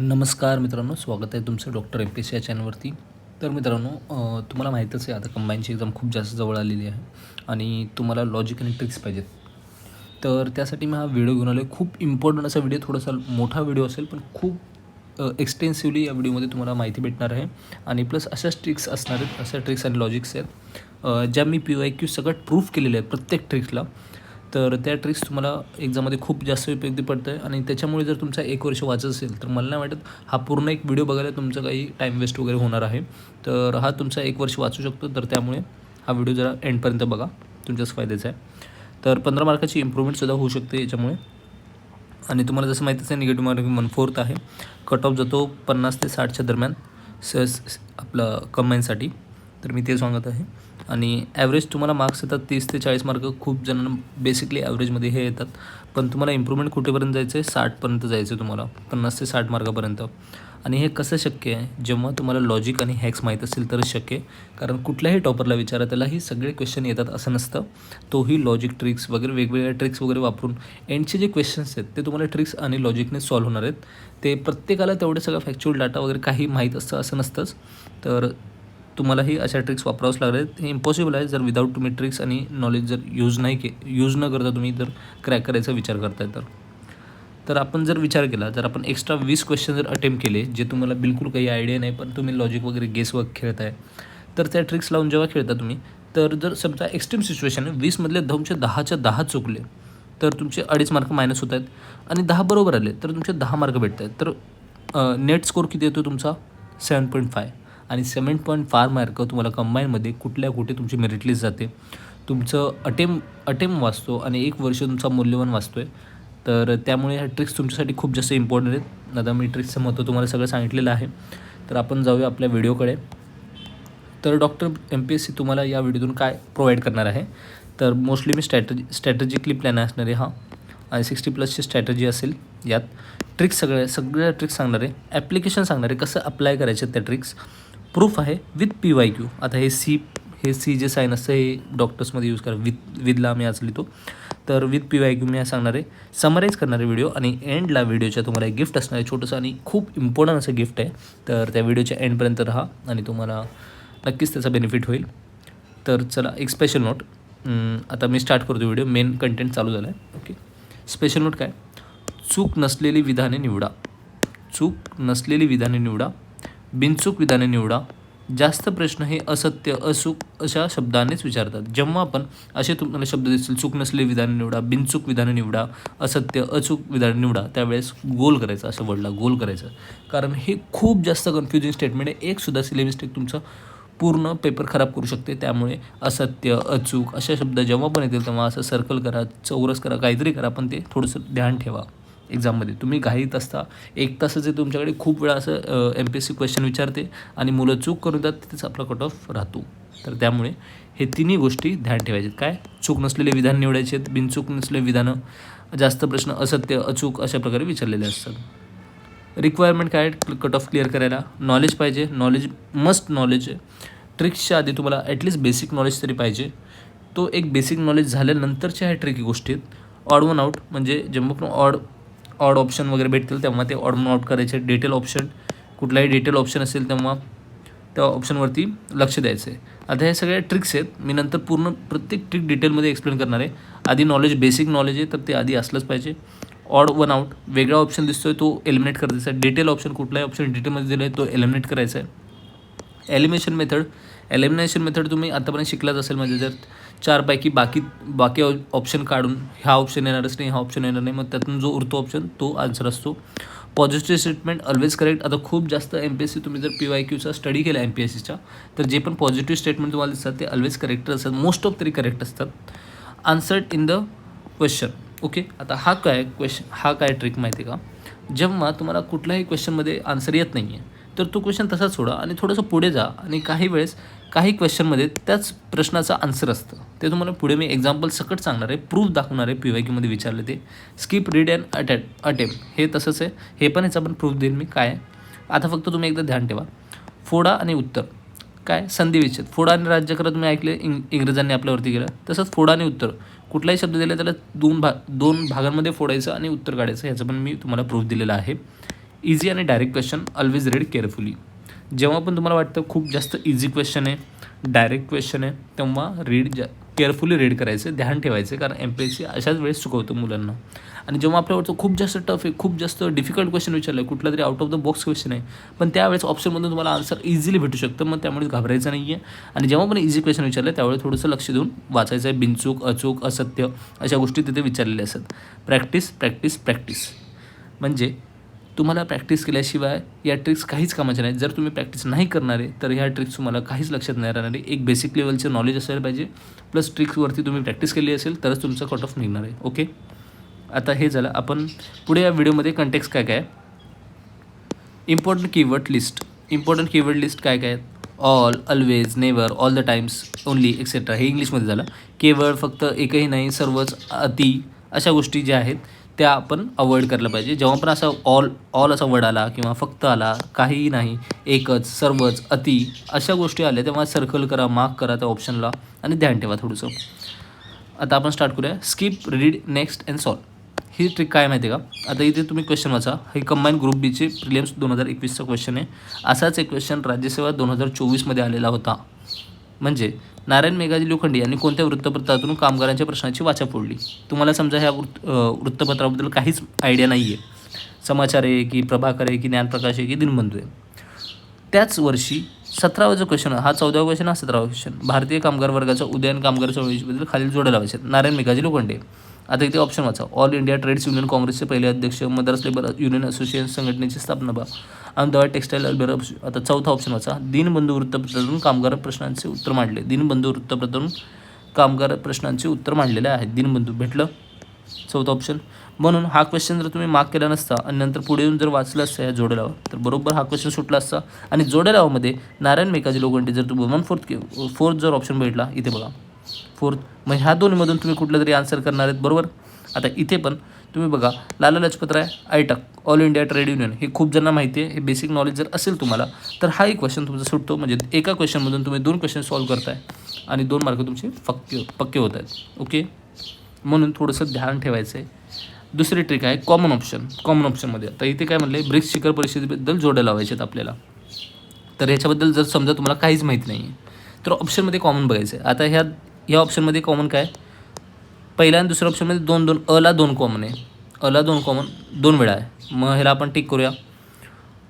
नमस्कार मित्रांनो स्वागत आहे तुमचं डॉक्टर एम पी सी या चॅनलवरती. तर मित्रांनो तुम्हाला माहीतच आहे आता कंबाईनची एक्झाम खूप जास्त जवळ आलेली आहे आणि तुम्हाला लॉजिक आणि ट्रिक्स पाहिजेत. तर त्यासाठी मी हा व्हिडिओ घेऊन आलो आहे खूप इम्पॉर्टंट असा व्हिडिओ थोडासा मोठा व्हिडिओ असेल पण खूप एक्सटेन्सिव्हली या व्हिडिओमध्ये तुम्हाला माहिती भेटणार आहे. आणि प्लस अशाच ट्रिक्स असणार आहेत अशा ट्रिक्स आणि लॉजिक्स आहेत ज्या मी पी वाय क्यू सगळ्यात प्रूफ केलेल्या आहेत प्रत्येक ट्रिक्सला तर त्या ट्रिक्स तुम्हाला एक्झाममध्ये खूप जास्त उपयोगी पडतं आहे आणि त्याच्यामुळे जर तुमचा एक वर्ष वाचत असेल तर मला नाही वाटत हा पूर्ण एक व्हिडिओ बघायला तुमचं काही टाईम वेस्ट वगैरे होणार आहे. तर हा तुमचा एक वर्ष वाचू शकतो तर त्यामुळे हा व्हिडिओ जरा एंडपर्यंत बघा. तुमच्याच फायद्याचा आहे. तर पंधरा मार्काची इम्प्रूव्हमेंटसुद्धा होऊ शकते याच्यामुळे. आणि तुम्हाला जसं माहितीच आहे निगेटिव्ह मार्किंग वन फोर्थ आहे. कट ऑफ जातो पन्नास ते साठच्या दरम्यान. स आपलं कंबाईनसाठी तर मी ते सांगत आहे. आणि ॲव्हरेज तुम्हाला मार्क्स येतात तीस ते चाळीस मार्क खूप जणांना बेसिकली ॲव्हरेजमध्ये हे येतात. पण तुम्हाला इम्प्रूव्हमेंट कुठेपर्यंत जायचं आहे साठपर्यंत जायचं आहे तुम्हाला. पन्नास ते साठ मार्कापर्यंत आणि हे कसं शक्य आहे? जेव्हा तुम्हाला लॉजिक आणि हॅक्स माहीत असेल तरच शक्य आहे. कारण कुठल्याही टॉपरला विचारा त्यालाही सगळे क्वेश्चन येतात असं नसतं. तोही लॉजिक ट्रिक्स वगैरे वेगवेगळ्या ट्रिक्स वगैरे वापरून एंडचे जे क्वेश्चन्स आहेत ते तुम्हाला ट्रिक्स आणि लॉजिकने सॉल्व्ह होणार आहेत. ते प्रत्येकाला तेवढं सगळं फॅक्च्युअल डाटा वगैरे काही माहीत असतं असं नसतंच. तर तुम्हालाही अशा ट्रिक्स वापरावंच लागणार आहेत हे इम्पॉसिबल आहे. जर विदाऊट तुम्ही ट्रिक्स आणि नॉलेज जर यूज नाही के यूज न करता तुम्ही जर क्रॅक करायचा विचार करताय तर. तर आपण जर विचार केला जर आपण एक्स्ट्रा वीस क्वेश्चन जर अटेम्प्ट केले जे तुम्हाला बिलकुल काही आयडिया नाही पण तुम्ही लॉजिक वगैरे गेस वर्क खेळत आहे तर त्या ट्रिक्स लावून जेव्हा खेळता तुम्ही तर जर समजा एक्स्ट्रीम सिच्युएशन आहे वीसमधले तुमचे दहाच्या दहा चुकले तर तुमचे अडीच मार्क मायनस होत आहेत आणि दहा बरोबर आले तर तुमचे दहा मार्क भेटत आहेत तर नेट स्कोर किती येतो तुमचा? सेवन पॉईंट फाय आणि सेवन पॉईंट फार मार्क तुम्हाला कंबाईनमध्ये कुठल्या कुठे तुमची मेरिट लिस्ट जाते. तुमचं अटेम अटेम वाचतो आणि एक वर्ष तुमचा मूल्यवान वाचतो आहे तर त्यामुळे ह्या ट्रिक्स तुमच्यासाठी खूप जास्त इम्पॉर्टंट आहेत. आता मी ट्रिक्सचं महत्त्व तुम्हाला सगळं सांगितलेलं आहे. तर आपण जाऊया आपल्या व्हिडिओकडे तर doctor M P S C तुम्हाला या व्हिडिओतून काय प्रोव्हाइड करणार आहे? तर मोस्टली मी स्ट्रॅटजी स्ट्रॅटजिकली प्लॅन असणार आहे हा. आणि सिक्स्टी प्लसची स्ट्रॅटजी असेल यात. ट्रिक्स सगळ्या सगळ्या ट्रिक्स सांगणार आहे. ॲप्लिकेशन सांगणार आहे कसं अप्लाय करायचे त्या ट्रिक्स प्रूफ आहे विथ पी वाय क्यू आता हे सी हे सी जे साईन असतं हे डॉक्टर्समध्ये यूज करा. विथ विथला आम्ही आज लिहितो. तर विथ पी वाय क्यू मी सांगणार आहे. समराईज करणारे व्हिडिओ आणि एंडला व्हिडिओच्या तुम्हाला एक गिफ्ट असणार आहे. छोटंसं आणि खूप इम्पॉर्टंट असं गिफ्ट आहे. तर त्या व्हिडिओच्या एंडपर्यंत राहा आणि तुम्हाला नक्कीच त्याचा बेनिफिट होईल. तर चला एक स्पेशल नोट आता मी स्टार्ट करतो व्हिडिओ मेन कंटेंट चालू झाला आहे ओके स्पेशल नोट काय? चूक नसलेली विधाने निवडा. चूक नसलेली विधाने निवडा. बिनचूक विधाने निवडा. जास्त प्रश्न हे असत्य अचूक अशा शब्दानेच विचारतात. जेव्हा आपण असे तुम्हाला शब्द दिसतील चूक नसले विधाने निवडा बिनचूक विधाने निवडा असत्य अचूक विधाने निवडा त्यावेळेस गोल करायचं असं वर्डला गोल करायचं. कारण हे खूप जास्त कन्फ्युजिंग स्टेटमेंट आहे. एकसुद्धा सिले मिस्टेक तुमचं पूर्ण पेपर खराब करू शकते. त्यामुळे असत्य अचूक अशा शब्द जेव्हा पण येतील तेव्हा असं सर्कल करा चौरस करा काहीतरी करा पण ते थोडंसं ध्यान ठेवा. एक्झाममध्ये तुम्ही घाईत असता एक तासाचे तुमच्याकडे खूप वेळा असं M P S C question विचारते आणि मुलं चूक करून देतात तिथेच आपला कट ऑफ राहतो. तर त्यामुळे हे तिन्ही गोष्टी ध्यान ठेवायचे काय? चूक नसलेले विधान निवडायचे आहेत बिनचूक नसलेले विधानं जास्त प्रश्न असत्य अचूक अशा प्रकारे विचारलेले असतात. रिक्वायरमेंट काय कट ऑफ क्लिअर करायला. नॉलेज पाहिजे. नॉलेज मस्ट नॉलेज आहे. ट्रिक्सच्या आधी तुम्हाला ॲटलिस्ट बेसिक नॉलेज तरी पाहिजे. तो एक बेसिक नॉलेज झाल्यानंतरच्या ह्या ट्रिकी गोष्टी आहेत. ऑड वन आउट म्हणजे जेव्हा पण ऑड ऑड ऑप्शन वगैरे भेटतील तेव्हा ते ऑड म्हणून आउट करायचे. डिटेल ऑप्शन कुठलाही डिटेल ऑप्शन असेल तेव्हा त्या ऑप्शनवरती लक्ष द्यायचं आहे आता हे सगळ्या ट्रिक्स आहेत. मी नंतर पूर्ण प्रत्येक ट्रिक डिटेलमध्ये एक्सप्लेन करणार आहे. आधी नॉलेज बेसिक नॉलेज आहे तर ते आधी असलंच पाहिजे. ऑड वन आउट वेगळा ऑप्शन दिसतोय तो एलिमिनेट करायचा. आहे डिटेल ऑप्शन कुठलाही ऑप्शन डिटेलमध्ये दिला आहे तो एलिमिनेट करायचा आहे. एलिमिनेशन मेथड एलिमिनेशन मेथड तुम्ही आतापर्यंत शिकलाच असेल म्हणजे जर चारपैकी बाकी बाकी ऑप्शन काढून ह्या ऑप्शन येणारच नाही हा ऑप्शन येणार नाही. मग त्यातून जो उरतो ऑप्शन तो आन्सर असतो. पॉझिटिव्ह स्टेटमेंट ऑलवेज करेक्ट आता खूप जास्त एम पी एस सी तुम्ही जर पी वाय क्यूचा स्टडी केला एम पी एस सीचा तर जे पण पॉझिटिव्ह स्टेटमेंट तुम्हाला दिसतात ते ऑलवेज करेक्ट असतात. मोस्ट ऑफ तरी करेक्ट असतात. Answered in the question okay आता हा काय क्वेश्चन हा काय ट्रिक माहिती आहे का? जेव्हा तुम्हाला कुठल्याही क्वेश्चनमध्ये आन्सर येत नाही आहे तर तो क्वेश्चन तसाच सोडा आणि थोडंसं पुढे जा. आणि काही वेळेस काही क्वेश्चनमध्ये त्याच प्रश्नाचं आन्सर असतं. ते तुम्हाला पुढे मी एक्झाम्पल सकट सांगणार आहे. प्रूफ दाखवणार आहे पी वाय क्यूमध्ये विचारले ते. Skip read and attempt attempt हे तसंच आहे. हे पण याचा पण प्रूफ देईन मी. काय? आहे आता फक्त तुम्ही एकदा ध्यान ठेवा. फोडा आणि उत्तर. काय? संधी विच्छेद. फोडा आणि राज्य करत तुम्ही ऐकले इंग इंग्रजांनी आपल्यावरती केलं. तसंच फोडा आणि उत्तर. कुठलाही शब्द दिला त्याला दोन भाग दोन भागांमध्ये फोडायचं आणि उत्तर काढायचं ह्याचं पण मी तुम्हाला प्रूफ दिलेला आहे. इझी आणि direct question always read carefully जेव्हा पण तुम्हाला वाटतं खूप जास्त इझी क्वेश्चन आहे डायरेक्ट क्वेश्चन आहे तेव्हा रीड जा केअरफुली रीड करायचं ध्यान ठेवायचं कारण एम पी एस सी अशाच वेळेस चुकवतो मुलांना. आणि जेव्हा आपल्यावरचं खूप जास्त टफ आहे खूप जास्त डिफिकल्ट क्वेश्चन विचारलं आहे कुठला तरी out of the box question आहे पण त्यावेळेस ऑप्शनमधून तुम्हाला आन्सर इझिली भेटू शकतं मग त्यामुळे घाबरायचं नाही आहे आणि जेव्हा पण इझी क्वेश्चन विचारलं त्यावेळेस थोडंसं लक्ष देऊन वाचायचं आहे बिनचूक अचूक असत्य अशा गोष्टी तिथे विचारलेल्या असतात. प्रॅक्टिस प्रॅक्टिस प्रॅक्टिस म्हणजे तुम्हाला प्रॅक्टिस केल्याशिवाय या ट्रिक्स काहीच कामाच्या नाहीत. जर तुम्ही प्रॅक्टिस नाही करणार आहे तर ह्या ट्रिक्स तुम्हाला काहीच लक्षात नाही राहणार. एक बेसिक लेवलचं नॉलेज असायला पाहिजे. प्लस ट्रिक्सवरती तुम्ही प्रॅक्टिस केली असेल तरच तुमचं कट ऑफ निघणार आहे. ओके आता हे झालं. आपण पुढे या व्हिडिओमध्ये कंटेक्स काय काय important keyword list important keyword list काय काय all always never all the times only etcetera हे इंग्लिशमध्ये झालं. केवळ फक्त एकही नाही सर्वच अति अशा गोष्टी ज्या आहेत त्या आपण अवॉइड करायला पाहिजे. जेव्हा पण असा ऑल ऑल असा वर्ड आला किंवा फक्त आला काहीही नाही एकच सर्वच अति अशा गोष्टी आल्या तेव्हा सर्कल करा मार्क करा त्या ऑप्शनला आणि ध्यान ठेवा थोडंसं. आता आपण स्टार्ट करूया. Skip read next and solve he trick काय माहिती आहे का? आता इथे तुम्ही क्वेश्चन वाचा. हे कंबाईन ग्रुप बीचे प्रिलियम्स दोन हजार एकवीसचा क्वेश्चन आहे. असाच एक क्वेश्चन राज्यसेवा दोन हजार चोवीसमध्ये आलेला होता. म्हणजे नारायण मेघाजी लोखंडी यांनी कोणत्या वृत्तपत्रातून कामगारांच्या प्रश्नाची वाचा फोडली? तुम्हाला समजा ह्या वृत्त वृत्तपत्राबद्दल काहीच आयडिया नाही आहे समाचार आहे की प्रभाकर आहे की ज्ञानप्रकाश आहे की दिनबंधू आहे. त्याच वर्षी सतरावा जो क्वेश्चन हा चौदावा क्वेश्चन हा सतरावा क्वेश्चन भारतीय कामगार वर्गाचा उदयन कामगार चळवळीबद्दल खालील जोड्या लावायचे नारायण मेघाजी लोखंडे. आता इथे ऑप्शन वाचा. ऑल इंडिया ट्रेड्स युनियन काँग्रेसचे पहिले अध्यक्ष मद्रास लेबर युनियन असोसिएशन संघटनेची स्थापना बा. अहमदाबाद टेक्स्टाईल वेलफेअर आता चौथा ऑप्शन वाचा. दिनबंधू वृत्तपत्रातून कामगार प्रश्नांचे उत्तर मांडले. दिनबंधू वृत्तपत्रातून कामगार प्रश्नांचे उत्तर मांडलेले आहेत. दिनबंधू भेटलं? चौथा ऑप्शन म्हणून हा क्वेश्चन जर तुम्ही मार्क केला नसता आणि नंतर पुढे येऊन जर वाचलं असतं या जोडेलावा तर बरोबर हा क्वेश्चन सुटला असता. आणि जोडेलावामध्ये नारायण मेकाजी लोखंडे जर तू वन फोर्थ फोर्थ जर ऑप्शन भेटला इथे बघा. फोर्थ मग म्हणजे ह्या दोन्हीमधून तुम्ही कुठलं तरी आन्सर करणार आहेत बरोबर? आता इथे पण तुम्ही बघा Lala Lajpat Rai AITUC all India trade union हे खूप जणांना माहिती आहे हे बेसिक नॉलेज जर असेल तुम्हाला तर हा एक क्वेश्चन तुमचा सुटतो. म्हणजे एका क्वेश्चनमधून तुम्ही दोन क्वेश्चन सॉल्व्ह करताय आणि दोन मार्क तुमचे पक्के पक्के होत आहेत. ओके म्हणून थोडंसं ध्यान ठेवायचं आहे दुसरी ट्रिक आहे कॉमन ऑप्शन कॉमन ऑप्शनमध्ये आता इथे काय म्हणले ब्रिक्स शिखर परिषदेबद्दल जोड्या लावायचे आहेत आपल्याला. तर ह्याच्याबद्दल जर समजा तुम्हाला काहीच माहीत नाही आहे तर ऑप्शनमध्ये कॉमन बघायचं आहे आता ह्या ह्या ऑप्शनमध्ये कॉमन काय? पहिल्या आणि दुसऱ्या ऑप्शनमध्ये दोन दोन अला दोन कॉमन आहे. अला दोन कॉमन दोन वेळा आहे. मग ह्याला आपण टिक करूया.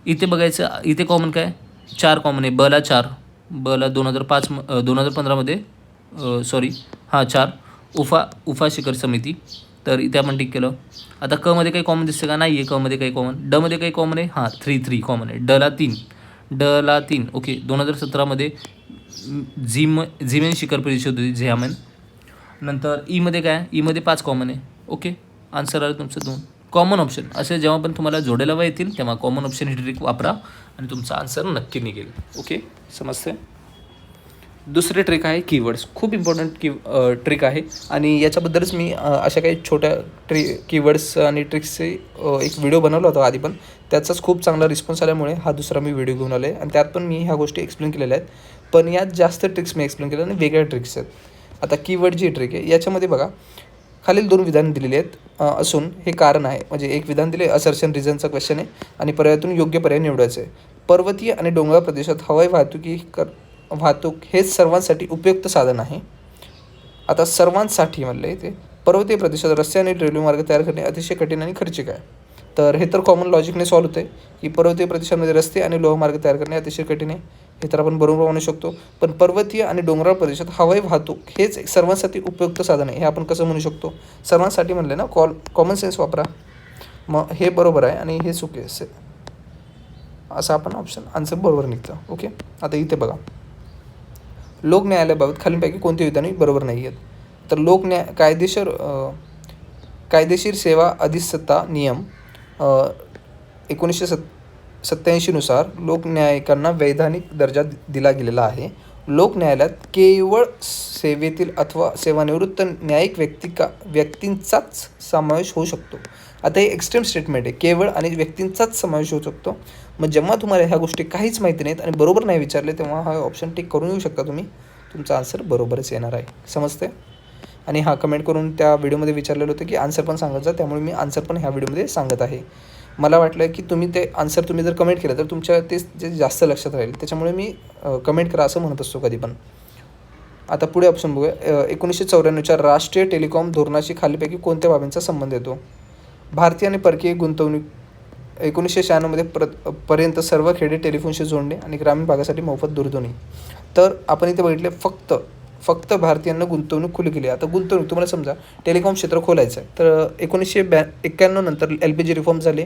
इथे बघायचं इथे कॉमन काय? चार कॉमन आहे. बला चार बला दोन हजार पाच दोन हजार पंधरामध्ये सॉरी हां चार उफा उफा शिखर समिती. तर इथे आपण टिक केलं. आता कमध्ये काही कॉमन दिसतं का? नाही आहे कमध्ये काही कॉमन डमध्ये काही कॉमन आहे? हां थ्री थ्री कॉमन आहे. डला तीन. डला तीन. ओके दोन हजार सतरामध्ये झिम झिमेन शिखर परिषद होती झियामेन नंतर ईमध्ये काय? ईमध्ये पाच कॉमन आहे. ओके आन्सर आलं तुमचं दोन. कॉमन ऑप्शन असे जेव्हा पण तुम्हाला जोडायला येतील तेव्हा कॉमन ऑप्शन ही ट्रिक वापरा आणि तुमचा आन्सर नक्की निघेल. ओके समजते दुसरी ट्रिक आहे कीवर्ड्स खूप इम्पॉर्टंट की ट्रिक आहे. आणि याच्याबद्दलच मी अशा काही छोट्या ट्री कीवर्ड्स आणि ट्रिक्सचे एक व्हिडिओ बनवला होता आधी पण. त्याचाच खूप चांगला रिस्पॉन्स आल्यामुळे हा दुसरा मी व्हिडिओ घेऊन आलो आहे आणि त्यात पण मी ह्या गोष्टी एक्सप्लेन केलेल्या आहेत. पण यात जास्त ट्रिक्स मी एक्सप्लेन केलं आणि वेगळ्या ट्रिक्स आहेत. आता कीवर्ड जी ट्रिक आहे याच्यामध्ये बघा खालील दोन विधान दिलेली आहेत असून हे कारण आहे. म्हणजे एक विधान दिले असर्शन रिझनचा क्वेश्चन आहे आणि पर्यायातून योग्य पर्याय निवडायचं आहे. पर्वतीय आणि डोंगराळ प्रदेशात हवाई वाहतुकी कर वाहतूक हेच सर्वांसाठी उपयुक्त साधन आहे. आता सर्वांसाठी म्हणलं ते पर्वतीय प्रदेशात रस्ते आणि रेल्वे मार्ग तयार करणे अतिशय कठीण आणि खर्चिक आहे. तर हे तर कॉमन लॉजिकने सॉल्व्ह होते की पर्वतीय प्रदेशामध्ये रस्ते आणि लोहमार्ग तयार करणे अतिशय कठीण आहे. हे तर आपण बरोबर म्हणू शकतो. पण पर्वतीय आणि डोंगराळ प्रदेशात हवाई वाहतूक हेच एक सर्वांसाठी उपयुक्त साधन आहे. हे आपण कसं म्हणू शकतो? सर्वांसाठी म्हणले ना कॉल कॉमन सेन्स वापरा. मग हे बरोबर आहे आणि हे चुके असेल असं आपण ऑप्शन आन्सर बरोबर निघतं. ओके आता इथे बघा. लोक न्यायालयाबाबत खालीलपैकी कोणते विधाने बरोबर नाही आहेत? तर लोक न्याय कायदेशीर कायदेशीर सेवा अधिसत्ता नियम एकोणीसशे सत् सत्याऐंशीनुसार लोकन्यायिकांना वैधानिक दर्जा दिला गेलेला आहे. लोक न्यायालयात केवळ सेवेतील अथवा सेवानिवृत्त न्यायिक व्यक्ती का व्यक्तींचाच समावेश होऊ शकतो. आता हे एक्स्ट्रीम स्टेटमेंट आहे. केवळ आणि व्यक्तींचाच समावेश होऊ शकतो. मग जेव्हा तुम्हाला ह्या गोष्टी काहीच माहिती नाहीत आणि बरोबर नाही विचारले तेव्हा हा ऑप्शन टिक करून येऊ शकता तुम्ही. तुमचा आन्सर बरोबरच येणार आहे. समजते आणि हा कमेंट करून त्या व्हिडिओमध्ये विचारलेलं होतं की आन्सर पण सांगत जा त्यामुळे मी आन्सर पण ह्या व्हिडिओमध्ये सांगत आहे. मला वाटलं की तुम्ही ते आन्सर तुम्ही जर कमेंट केलं तर तुमच्या ते जे जास्त लक्षात राहील त्याच्यामुळे मी कमेंट करा असं म्हणत असतो कधी पण. आता पुढे ऑप्शन बघूया. एकोणीसशे चौऱ्याण्णवच्या राष्ट्रीय टेलिकॉम धोरणाशी खालीपैकी कोणत्या बाबींचा संबंध येतो? भारतीय आणि परकीय गुंतवणूक एकोणीसशे शहाण्णवमध्ये प्र पर्यंत सर्व खेडे टेलिफोनशी जोडणे आणि ग्रामीण भागासाठी मोफत दूरध्वनी. तर आपण इथे बघितले फक्त फक्त भारतीयांना गुंतवणूक खुली केली. आता गुंतवणूक तुम्हाला समजा टेलिकॉम क्षेत्र खोलायचं आहे तर एकोणीसशे ब्या एक्क्याण्णव नंतर एल पी जी रिफॉर्म झाले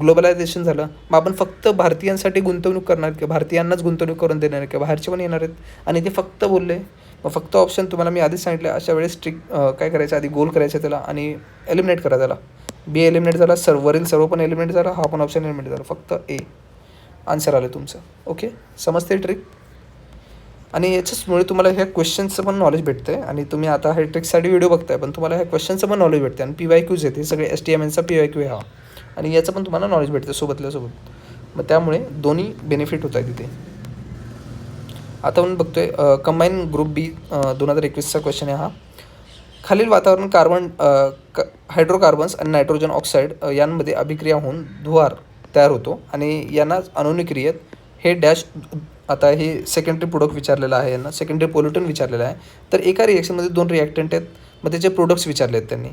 ग्लोबलायझेशन झालं मग आपण फक्त भारतीयांसाठी गुंतवणूक करणार किंवा भारतीयांनाच गुंतवणूक करून देणार किंवा बाहेरचे पण येणार आहेत? आणि ते फक्त बोलले मग फक्त ऑप्शन तुम्हाला मी आधीच सांगितलं अशा वेळेस स्ट्रिक काय करायचं? आधी गोल करायचं त्याला आणि एलिमिनेट करा त्याला. बी एलिमिनेट झाला सर्वरील सर्व पण एलिमिनेट झाला हा पण ऑप्शन एलिमिनेट झाला फक्त ए आन्सर आलं तुमचं. ओके समजते ट्रिक आणि याच्याचमुळे तुम्हाला ह्या क्वेश्चनचं पण नॉलेज भेटतं आहे आणि तुम्ही आता हे व्हिडिओ बघताय पण तुम्हाला ह्या क्वेश्चनचं पण नॉलेज भेटते आणि पी वाय क्यूज येते सगळे एस टी एम एनचा पी वाय क्यू हा. आणि याचं पण तुम्हाला नॉलेज भेटतं सोबतल्या सोबत. मग त्यामुळे दोन्ही बेनिफिट होत आहे तिथे आता आपण बघतोय कंबाईन ग्रुप बी दोन हजार एकवीसचा क्वेश्चन आहे हा. खालील वातावरण कार्बन क हायड्रोकार्बन्स आणि नायट्रोजन ऑक्साईड यांमध्ये अभिक्रिया होऊन धुवार तयार होतो. आणि यांना अनुनिक्रियेत हे डॅश आता हे सेकंडरी प्रोडक्ट विचारलेलं आहे यांना सेकंडरी पोल्युटन विचारलेलं आहे. तर एका रिॲक्शनमध्ये दोन रिॲक्टंट आहेत मग त्याचे प्रोडक्ट्स विचारले आहेत त्यांनी.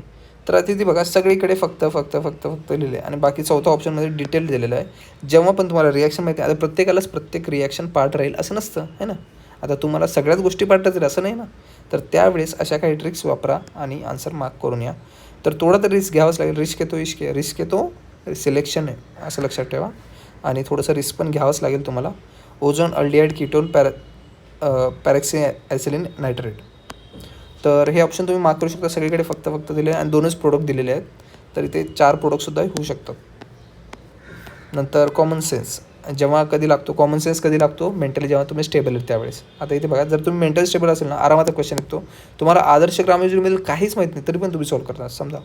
तर आता बघा सगळीकडे फक्त फक्त फक्त फक्त लिहिले आणि बाकी चौथा ऑप्शनमध्ये डिटेल दिलेलं आहे. जेव्हा पण तुम्हाला रिॲक्शन माहिती आहे आता प्रत्येकालाच प्रत्येक रिॲक्शन पार्ट राहील असं नसतं है ना? आता तुम्हाला सगळ्याच गोष्टी पार्ट राहतील असं नाही ना? तर त्यावेळेस अशा काही ट्रिक्स वापरा आणि आन्सर मार्क करून या. तर थोडा तर रिस्क घ्यावाच लागेल. रिस्क येतो इश्क रिस्क येतो. सिलेक्शन आहे असं लक्षात ठेवा. आणि थोडंसं रिस्क पण घ्यावंच लागेल तुम्हाला. Ozone aldehyde ketone per peroxy acyl nitrate. तर हे ऑप्शन तुम्ही मार्क करू शकता. सगळीकडे फक्त फक्त दिले आणि दोनच प्रोडक्ट दिलेले आहेत. तर इथे चार प्रोडक्टसुद्धा होऊ शकतात. नंतर कॉमन सेन्स जेव्हा कधी लागतो कॉमन सेन्स कधी लागतो? मेंटली जेव्हा तुम्ही स्टेबल आहेत त्यावेळेस. आता इथे बघा जर तुम्ही मेंटल स्टेबल असेल ना आरामात क्वेश्चन येतो. तुम्हाला आदर्श ग्रामयोजनेमधील काहीच माहीत नाही तरी पण तुम्ही सॉल्व करता. समजा.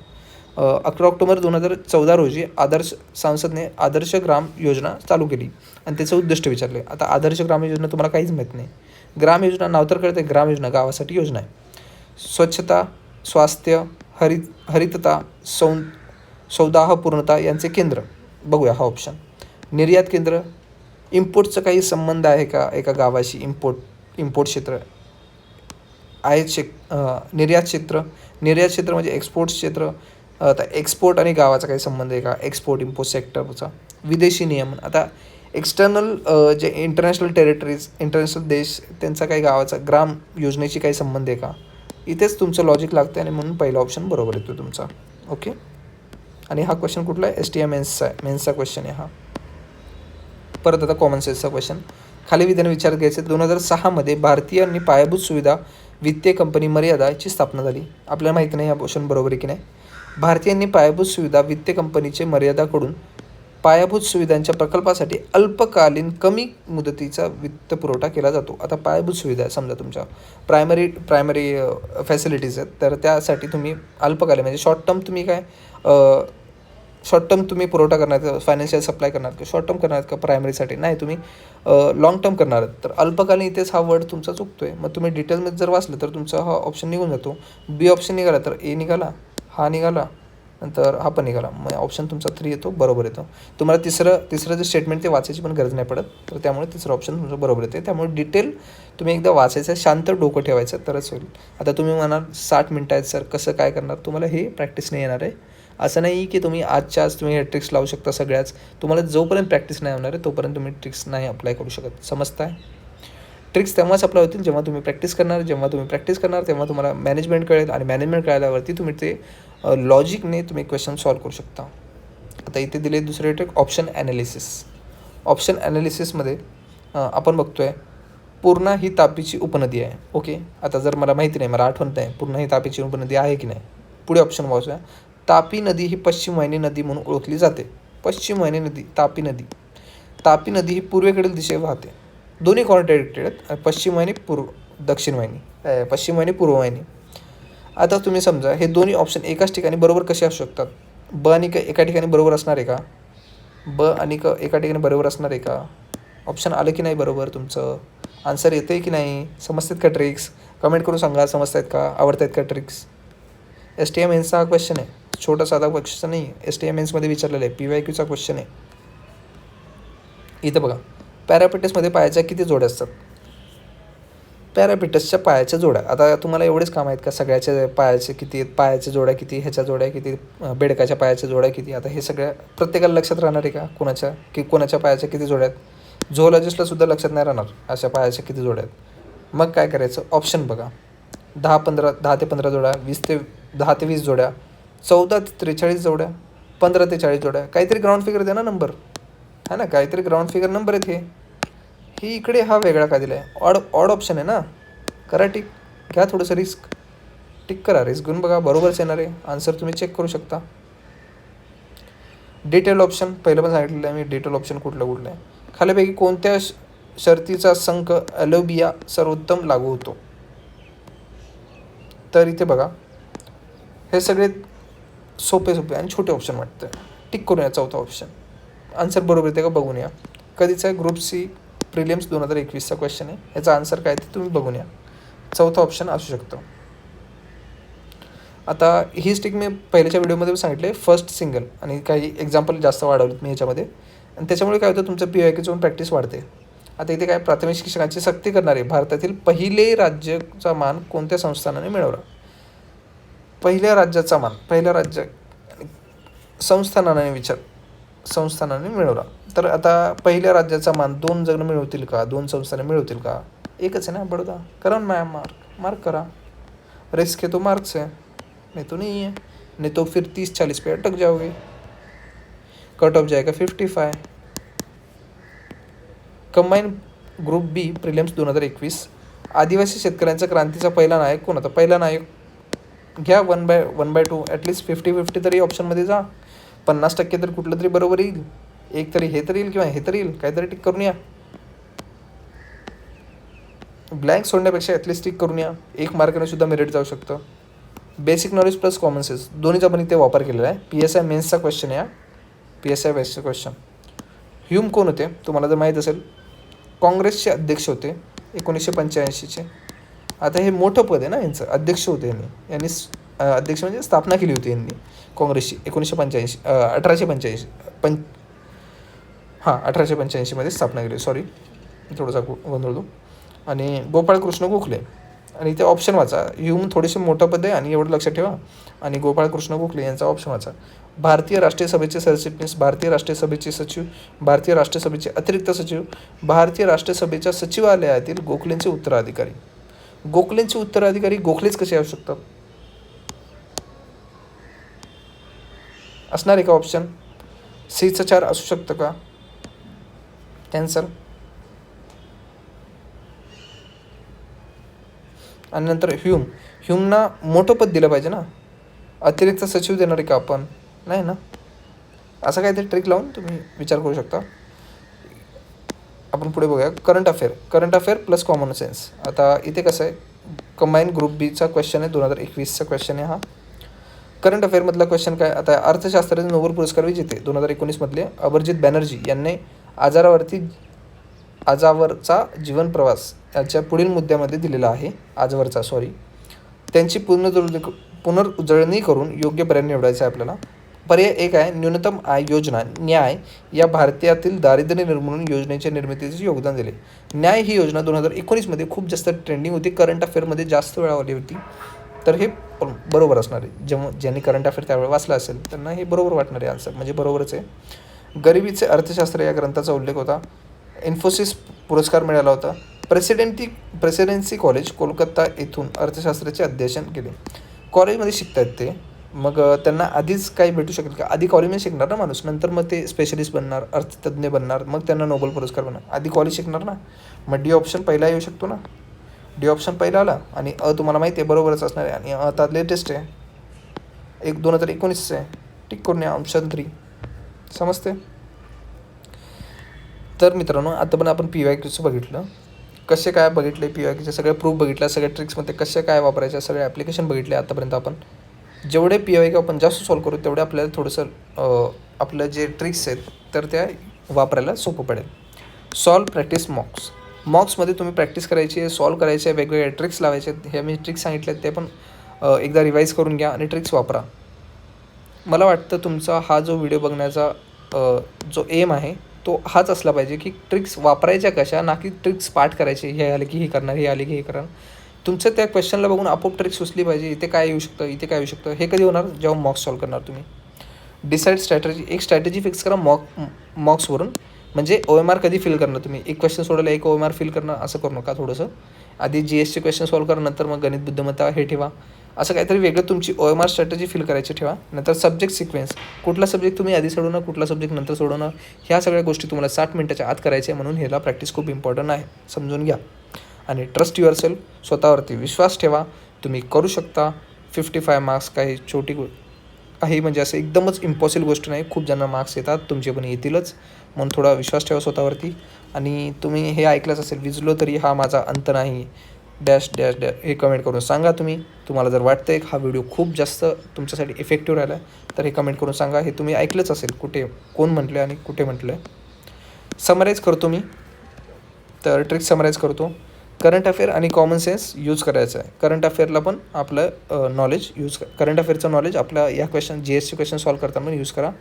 अकरा ऑक्टोबर दोन हजार चौदा रोजी आदर्श सांसदने आदर्श ग्राम योजना चालू केली. आणि त्याचं उद्दिष्ट विचारले. आता आदर्श ग्राम योजना तुम्हाला काहीच माहीत नाही. ग्राम योजना नाव तर कळते ग्राम योजना गावासाठी योजना आहे. स्वच्छता स्वास्थ्य हरित हरितता सौ सौदाहपूर्णता यांचे केंद्र. बघूया हा ऑप्शन निर्यात केंद्र. इम्पोर्टचं काही संबंध आहे का एका गावाशी? इम्पोर्ट इम्पोर्ट क्षेत्र. आयात क्षेत्र निर्यात क्षेत्र. निर्यात क्षेत्र म्हणजे एक्सपोर्ट क्षेत्र. आता एक्सपोर्ट आणि गावाचा काही संबंध आहे का? एक्सपोर्ट इम्पोर्ट सेक्टरचा विदेशी नियमन. आता एक्सटर्नल जे इंटरनॅशनल टेरिटरीज इंटरनॅशनल देश त्यांचा काही गावाचा ग्राम योजनेशी काही संबंध आहे का? इथेच तुमचं लॉजिक लागतं आणि म्हणून पहिला ऑप्शन बरोबर येतो तुमचा. ओके आणि हा क्वेश्चन कुठला आहे? एस टी एम मेन्सचा आहे मेन्सचा क्वेश्चन आहे हा. परत आता कॉमन सेन्सचा क्वेश्चन खाली विधान विचार घ्यायचे. दोन हजार सहामध्ये भारतीय आणि पायाभूत सुविधा वित्तीय कंपनी मर्यादाची स्थापना झाली. आपल्याला माहिती नाही हा क्वेश्चन बरोबर आहे की नाही? भारतीयांनी पायाभूत सुविधा वित्त कंपनीचे मर्यादाकडून पायाभूत सुविधांच्या प्रकल्पासाठी अल्पकालीन कमी मुदतीचा वित्तपुरवठा केला जातो. आता पायाभूत सुविधा आहे समजा तुमच्या. प्रायमरी प्रायमरी फॅसिलिटीज आहेत. तर त्यासाठी तुम्ही अल्पकालीन म्हणजे शॉर्ट टर्म तुम्ही काय शॉर्ट टर्म तुम्ही पुरवठा करणार फायनान्शियल सप्लाय करणार का? शॉर्ट टर्म करणार का प्रायमरीसाठी नाही तुम्ही लॉंग टर्म करणार आहात. तर अल्पकालीन इथेच हा वर्ड तुमचा चुकतो आहे मग तुम्ही डिटेलमध्ये जर वाचलं तर तुमचा हा ऑप्शन निघून जातो. बी ऑप्शन निघाला तर ए निघाला. हा निघाला नंतर हा पण निघाला. मग ऑप्शन तुमचा थ्री येतो बरोबर येतो. तुम्हाला तिसरं तिसरं जे स्टेटमेंट ते वाचायची पण गरज नाही पडत तर त्यामुळे तिसरं ऑप्शन तुमचं बरोबर येते त्यामुळे डिटेल तुम्ही एकदा वाचायचं शांत डोकं ठेवायचं तरच होईल. आता तुम्ही म्हणाल साठ मिनटं आहेत सर कसं काय करणार? तुम्हाला हे प्रॅक्टिस नाही येणार आहे. असं नाही की तुम्ही आजच्या आज तुम्ही हे ट्रिक्स लावू शकता सगळ्याच. तुम्हाला जोपर्यंत प्रॅक्टिस नाही होणार आहे तोपर्यंत तुम्ही ट्रिक्स नाही अप्लाय करू शकत. समजताय? ट्रिक्स तेव्हाच अप्लाय होतील जेव्हा तुम्ही प्रॅक्टिस करणार जेव्हा तुम्ही प्रॅक्टिस करणार तेव्हा तुम्हाला मॅनेजमेंट कळेल आणि मॅनेजमेंट कळल्यावरती तुम्ही ते लॉजिकने तुम्ही क्वेश्चन सॉल्व करू शकता. आता इथे दिले दुसरे ट्रिक ऑप्शन ॲनालिसिस ऑप्शन ॲनालिसिसमध्ये आपण बघतो आहे पूर्णा ही तापीची उपनदी आहे. ओके? आता जर मला माहिती नाही मला आठवण नाही पूर्णा ही तापीची उपनदी आहे की नाही? पुढे ऑप्शन वाचूया. तापी नदी ही पश्चिम वाहिनी नदी म्हणून ओळखली जाते. पश्चिम वाहिनी नदी तापी नदी. तापी नदी ही पूर्वेकडील दिशे वाहते. दोन्ही कॉन्ट्रॅडिक्टेड आहेत. पश्चिम वाहिनी पूर्व दक्षिण वाहिनी. पश्चिम वाहिनी पूर्व वाहिनी. आता तुम्ही समजा हे दोन्ही ऑप्शन एकाच ठिकाणी बरोबर कसे असू शकतात? ब आणि क एका ठिकाणी बरोबर असणार आहे का? ब आणि क एका ठिकाणी बरोबर असणार आहे का? ऑप्शन आलं की नाही बरोबर तुमचं? आन्सर येतं आहे की नाही? समजतात का ट्रिक्स कमेंट करून सांगा समजत आहेत का? आवडत आहेत का ट्रिक्स एस टी एम एन्सचा हा क्वेश्चन आहे. छोटा साधा क्वेश्चन नाही. एस टी एम एन्समध्ये विचारलेलं आहे. पी वाय क्यूचा क्वेश्चन आहे. इथं बघा. पॅरापेटिसमध्ये पायाच्या किती जोड्या असतात? पॅरापिटसच्या पायाच्या जोड्या. आता तुम्हाला एवढेच काम आहेत का? सगळ्याच्या पायाचे किती आहेत पायाच्या जोड्या किती ह्याच्या जोड्या किती बेडकाच्या पायाच्या जोड्या किती? आता हे सगळ्या प्रत्येकाला लक्षात राहणार आहे का कोणाच्या की कोणाच्या पायाच्या किती जोड्या आहेत? झोलॉजिस्टला सुद्धा लक्षात नाही राहणार अशा पायाच्या किती जोड्या आहेत. मग काय करायचं? ऑप्शन बघा. दहा पंधरा दहा ते पंधरा जोड्या वीस ते दहा ते वीस जोड्या चौदा ते त्रेचाळीस जोड्या पंधरा ते चाळीस जोड्या. काहीतरी ग्राउंड फिगर द्या ना नंबर है ना? काहीतरी ग्राउंड फिगर नंबर आहेत हे. ही इकडे हा वेगळा का दिला आहे. ऑड ऑड ऑप्शन आहे ना? करा टिक घ्या थोडंसं रिस्क टिक करा रिस्क घेऊन बघा बरोबरच येणार आहे. आन्सर तुम्ही चेक करू शकता. डिटेल ऑप्शन पहिलं पण सांगितलेलं आहे मी डिटेल ऑप्शन कुठलं कुठलं आहे. खालीपैकी कोणत्या श- शर्तीचा संख अलोबिया सर्वोत्तम लागू होतो? तर इथे बघा. हे सगळे सोपे सोपे आणि छोटे ऑप्शन वाटतं टिक करूया चौथा ऑप्शन आन्सर बरोबर येते का? बघून या. कधीचा ग्रुप सी प्रिलियम्स दोन हजार एकवीसचा क्वेश्चन आहे. याचा आन्सर काय ते तुम्ही बघून या. चौथा ऑप्शन असू शकतो. आता ही स्टिक मी पहिल्याच्या व्हिडिओमध्ये सांगितले फर्स्ट सिंगल आणि काही एक्झाम्पल जास्त वाढवलेत मी ह्याच्यामध्ये आणि त्याच्यामुळे काय होतं तुमचं पी आय जाऊन प्रॅक्टिस वाढते. आता इथे काय प्राथमिक शिक्षकांची सक्ती करणारे भारतातील पहिले राज्याचा मान कोणत्या संस्थानाने मिळवला? पहिल्या राज्याचा मान पहिल्या राज्य संस्थानाने विचार संस्थानाने मिळवला. तर आता पहिल्या राज्याचा मान दोन जण मिळवतील का? दोन संस्थाने मिळवतील का? एकच आहे ना बडोदा करा ना मॅम मार्क. मार्क करा. रिस्क है तो मार्क से नहीं तो नहीं है नहीं तो फिर तीस चालीस पे अटक जाओगे कट ऑफ जाएगा fifty five combine group B prelims दोन हजार एकवीस. आदिवासी शेतकऱ्यांचा क्रांतीचा पहिला नायक कोण होता? पहिला नायक घ्या one by one by two at least fifty fifty तरी ऑप्शनमध्ये जा. पन्नास टक्के तर कुठलं तरी बरोबर येईल. एक तरी हे तरी येईल किंवा हे तरी येईल काहीतरी टिक करून या. ब्लँक सोडण्यापेक्षा ॲटलिस्ट टिक करून या. एक मार्काने सुद्धा मेरिट जाऊ शकतं. Basic knowledge plus common sense दोन्हीचा पण इथे वापर केलेला आहे. पी एस आय मेन्सचा क्वेश्चन आहे पी एस आय बेसचा क्वेश्चन ह्यूम कोण होते? तुम्हाला जर माहीत असेल. काँग्रेसचे अध्यक्ष होते. एकोणीसशे पंच्याऐंशीचे. आता हे मोठं पद आहे ना यांचं. अध्यक्ष होते यांनी. यांनी अध्यक्ष म्हणजे स्थापना केली होती यांनी. काँग्रेसची एकोणीसशे पंच्याऐंशी अठराशे पंच्याऐंशी पं हां अठराशे पंच्याऐंशीमध्ये स्थापना केली. सॉरी थोडासा गो- गोंधळतो आणि गोपाळकृष्ण गोखले. आणि इथे ऑप्शन वाचा. ह्यूम थोडेसे मोठं पद आहे आणि एवढं लक्षात ठेवा. आणि गोपाळकृष्ण गोखले यांचा ऑप्शन वाचा. भारतीय राष्ट्रीय सभेचे सरचिटणीस भारतीय राष्ट्रीय सभेचे सचिव भारतीय राष्ट्रीय सभेचे अतिरिक्त सचिव भारतीय राष्ट्रीय सभेच्या सचिवालयातील गोखलेंचे उत्तराधिकारी. गोखलेंचे उत्तराधिकारी गोखलेच कसे असू शकतात? असणार आहे का ऑप्शन सीचं चार असू शकतं का? कॅन्सल. आणि नंतर ह्यूम. ह्यूमना मोठं पद दिलं पाहिजे ना. अतिरिक्त सचिव देणार आहे का आपण? नाही ना? असं काहीतरी ट्रिक लावून तुम्ही विचार करू शकता. आपण पुढे बघूया. Current affair current affair plus common sense आता इथे कसं आहे? कंबाईन ग्रुप बीचा क्वेश्चन आहे. दोन हजार एकवीसचा क्वेश्चन आहे हा. करंट अफेअरमधला क्वेश्चन काय? आता अर्थशास्त्राचे नोबेल पुरस्कार विजेते दोन हजार एकोणीसमधले अभरजित बॅनर्जी यांनी आजारावरती आजावरचा जीवन प्रवास याच्या पुढील मुद्द्यामध्ये दिलेला आहे. आजवरचा सॉरी त्यांची पुनर्जुळणी पुनर्उजळणी करून योग्य पर्याय निवडायचा आहे आपल्याला. पर्याय एक आहे न्यूनतम आय योजना. न्याय या भारतीयातील दारिद्र्य निर्मूलन योजनेच्या निर्मितीचे योगदान दिले. न्याय ही योजना दोन हजार एकोणीसमध्ये खूप जास्त ट्रेंडिंग होती. करंट अफेअरमध्ये जास्त वेळा आली होती. तर हे बरोबर असणार आहे. जेव्हा ज्यांनी करंट अफेअर त्यावेळेला वाचलं असेल त्यांना हे बरोबर वाटणार आहे आन्सर म्हणजे बरोबरच आहे. गरिबीचे अर्थशास्त्र या ग्रंथाचा उल्लेख होता. इन्फोसिस पुरस्कार मिळाला होता. प्रेसिडेंटी प्रेसिडेन्सी कॉलेज कोलकाता येथून अर्थशास्त्राचे अध्ययन केले. कॉलेजमध्ये शिकतात ते. मग त्यांना आधीच काही भेटू शकेल का? आधी कॉलेजमध्ये शिकणार ना माणूस. नंतर मग ते स्पेशलिस्ट बनणार अर्थतज्ञ बनणार. मग त्यांना नोबेल पुरस्कार बनणार. आधी कॉलेज शिकणार ना? मग डी ऑप्शन पहिला येऊ शकतो ना? डी ऑप्शन पहिला आला आणि अ तुम्हाला माहिती आहे बरोबरच असणार आहे. आणि अ आता लेटेस्ट आहे. एक दोन हजार एकोणीसचं आहे. टिक करून या ऑप्शन थ्री समजते तर मित्रांनो आता पण आपण पी वाय क्यूचं बघितलं. कसे काय बघितले पी वाय क्यूचे सगळे प्रूफ बघितल्या सगळ्या ट्रिक्समध्ये कसे काय वापरायचे सगळे ॲप्लिकेशन बघितले आतापर्यंत आपण. जेवढे पी वाय क्यू आपण जास्त सॉल्व करू तेवढे आपल्याला थोडंसं आपलं जे ट्रिक्स आहेत तर त्या वापरायला सोपं पडेल. सॉल्व प्रॅक्टिस मॉक्स मॉक्समध्ये तुम्ही प्रॅक्टिस करायची आहे सॉल्व करायचे आहे वेगवेगळ्या ट्रिक्स लावायचे. आहेत हे मी ट्रिक्स सांगितले आहेत ते पण एकदा रिवाईज करून घ्या आणि ट्रिक्स वापरा. मला वाटतं तुमचा हा जो व्हिडिओ बघण्याचा जो एम आहे तो हाच असला पाहिजे की ट्रिक्स वापरायच्या कशा ना की ट्रिक्स पाठ करायचे हे आले की हे करणार हे आले की हे करणार. तुमचं त्या क्वेश्चनला बघून आपोआप ट्रिक्स सुचली पाहिजे इथे काय येऊ शकतं इथे काय येऊ शकतं हे कधी होणार? जेव्हा मॉक्स सॉल्व करणार तुम्ही. डिसाईड स्ट्रॅटजी एक स्ट्रॅटेजी फिक्स करा मॉक मॉक्सवरून म्हणजे ओ एम आर कधी फिल करणार तुम्ही? एक क्वेश्चन सोडवलं एक ओ एम आर फिल करणं असं करू नका थोडंसं. आधी जी एसचे क्वेश्चन सॉल्व करा नंतर मग गणित बुद्धिमत्ता हे ठेवा. असं काहीतरी वेगळं तुमची O M R strategy feel करायची ठेवा. नंतर सब्जेक्ट सिक्वेन्स कुठला सब्जेक्ट तुम्ही आधी सोडवणार कुठला सब्जेक्ट नंतर सोडवणार ह्या सगळ्या गोष्टी तुम्हाला साठ मिनटाच्या आत करायच्या आहे म्हणून ह्याला प्रॅक्टिस खूप इम्पॉर्टंट आहे. समजून घ्या. आणि ट्रस्ट युअर सेल्फ स्वतःवरती विश्वास ठेवा. तुम्ही करू शकता. फिफ्टी फाय मार्क्स काही छोटी काही म्हणजे असं एकदमच इम्पॉसिबल गोष्ट नाही. खूप जणांना मार्क्स येतात तुमचे पण येतीलच. म्हणून थोडा विश्वास ठेवा स्वतःवरती. आणि तुम्ही हे ऐकलंच असेल विजलो तरी हा माझा अंत नाही. डॅश डॅश डॅश हे कमेंट करून सांगा तुम्ही. तुम्हाला जर वाटतं आहे हा व्हिडिओ खूप जास्त तुमच्यासाठी इफेक्टिव्ह राहिला आहे तर हे कमेंट करून सांगा. हे तुम्ही ऐकलंच असेल कुठे कोण म्हटलं आणि कुठे म्हटलं आहे समराईज करतो मी. तर ट्रिक समराईज करतो. करंट अफेअर आणि कॉमन सेन्स यूज करायचं आहे. करंट अफेअरला पण आपलं नॉलेज यूज करंट अफेअरचं नॉलेज आपल्या या question G S C question solve करताना यूज करा.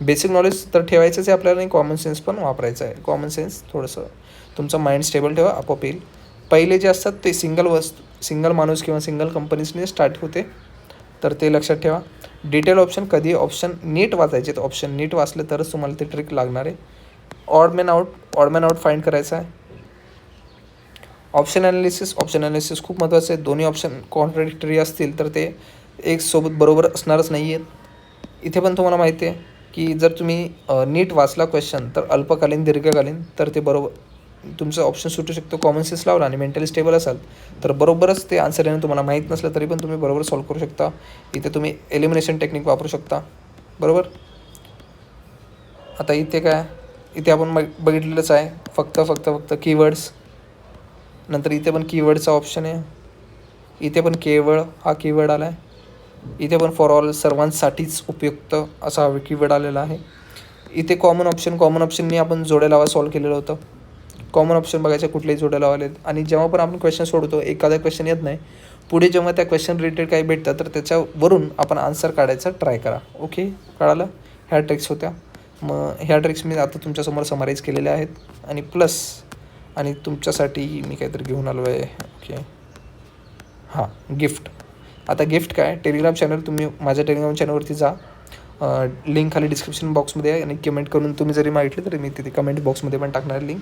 बेसिक नॉलेज तर ठेवायचंच आहे आपल्याला आणि कॉमन सेन्स पण वापरायचं आहे. कॉमन सेन्स थोडंसं तुमचं माइंड स्टेबल ठेवा आपोआप येईल. पहिले जे असतात ते सिंगल वस्तू सिंगल माणूस किंवा सिंगल कंपनीजने स्टार्ट होते. तर ते लक्षात ठेवा. डिटेल ऑप्शन कधी ऑप्शन नीट वाचायचे ऑप्शन नीट वाचले तरच तुम्हाला ते ट्रिक लागणार आहे. Odd man out odd man out find करायचं आहे. ऑप्शन ॲनालिसिस ऑप्शन ॲनालिसिस खूप महत्त्वाचं आहे. दोन्ही ऑप्शन कॉन्ट्रडिक्टरी असतील तर ते एक सोबत बरोबर असणारच नाही आहेत इथे पण तुम्हाला माहिती आहे की जर तुम्ही नीट वाचला क्वेश्चन तर अल्पकालीन दीर्घकालीन तर ते बरोबर तुमचं ऑप्शन सुटू शकतो कॉमन सेन्स लावला आणि मेंटली स्टेबल असाल. तर बरोबरच ते आन्सर येणं तुम्हाला माहीत नसलं तरी पण तुम्ही बरोबर सॉल्व करू शकता. इथे तुम्ही एलिमिनेशन टेक्निक वापरू शकता. बरोबर? आता इथे काय? इथे आपण बघ बघितलेलंच आहे. फक्त फक्त फक्त कीवर्ड्स नंतर इथे पण कीवर्डचा ऑप्शन आहे. इथे पण केवळ हा कीवर्ड आला आहे इथे पण फॉर ऑल सर्वांसाठीच उपयुक्त असा हा कीवर्ड आलेला आहे. इथे कॉमन ऑप्शन कॉमन ऑप्शननी आपण जोड्या लावा सॉल्व केलेलं होतं. कॉमन ऑप्शन बघायचं कुठलेही जोड्या आहेत आणि जेव्हा पण आपण क्वेश्चन सोडतो एखादा क्वेश्चन येत नाही पुढे जेव्हा त्या क्वेश्चन रिलेटेड काही भेटतं तर त्याच्यावरून आपण आन्सर काढायचा ट्राय करा. ओके कळालं? ह्या ट्रिक्स होत्या. मग ह्या ट्रिक्स मी आता तुमच्यासमोर समराईज केलेल्या आहेत. आणि प्लस आणि तुमच्यासाठी मी काहीतरी घेऊन आलो आहे ओके हां गिफ्ट आता गिफ्ट काय? टेलिग्राम चॅनल तुम्ही माझ्या टेलिग्राम चॅनलवरती जा. लिंक खाली डिस्क्रिप्शन बॉक्समध्ये आहे. आणि कमेंट करून तुम्ही जरी मागितली तरी मी तिथे कमेंट बॉक्समध्ये पण टाकणार लिंक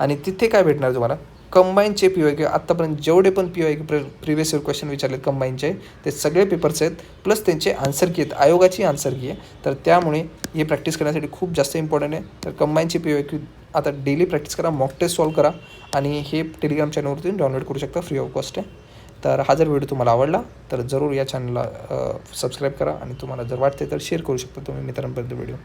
आणि तिथे काय भेटणार तुम्हाला? कंबाईनचे पी वाय क्यू आत्तापर्यंत जेवढे पण P Y pre previous year question विचारलेत कंबाईनचे ते सगळे पेपर्स आहेत प्लस त्यांचे आन्सर की आहेत आयोगाची आन्सर की आहे. तर त्यामुळे हे प्रॅक्टिस करण्यासाठी खूप जास्त इम्पॉर्टंट आहे. तर कंबाईनचे पी वाय क्यू आता डेली प्रॅक्टिस करा मॉक टेस्ट सॉल्व करा आणि हे टेलिग्राम चॅनलवरती डाउनलोड करू शकता फ्री ऑफ कॉस्ट आहे. तर हा जर व्हिडिओ तुम्हाला आवडला तर जरूर या चॅनलला सबस्क्राईब करा आणि तुम्हाला जर वाटते तर शेअर करू शकता तुम्ही मित्रांपर्यंत व्हिडिओ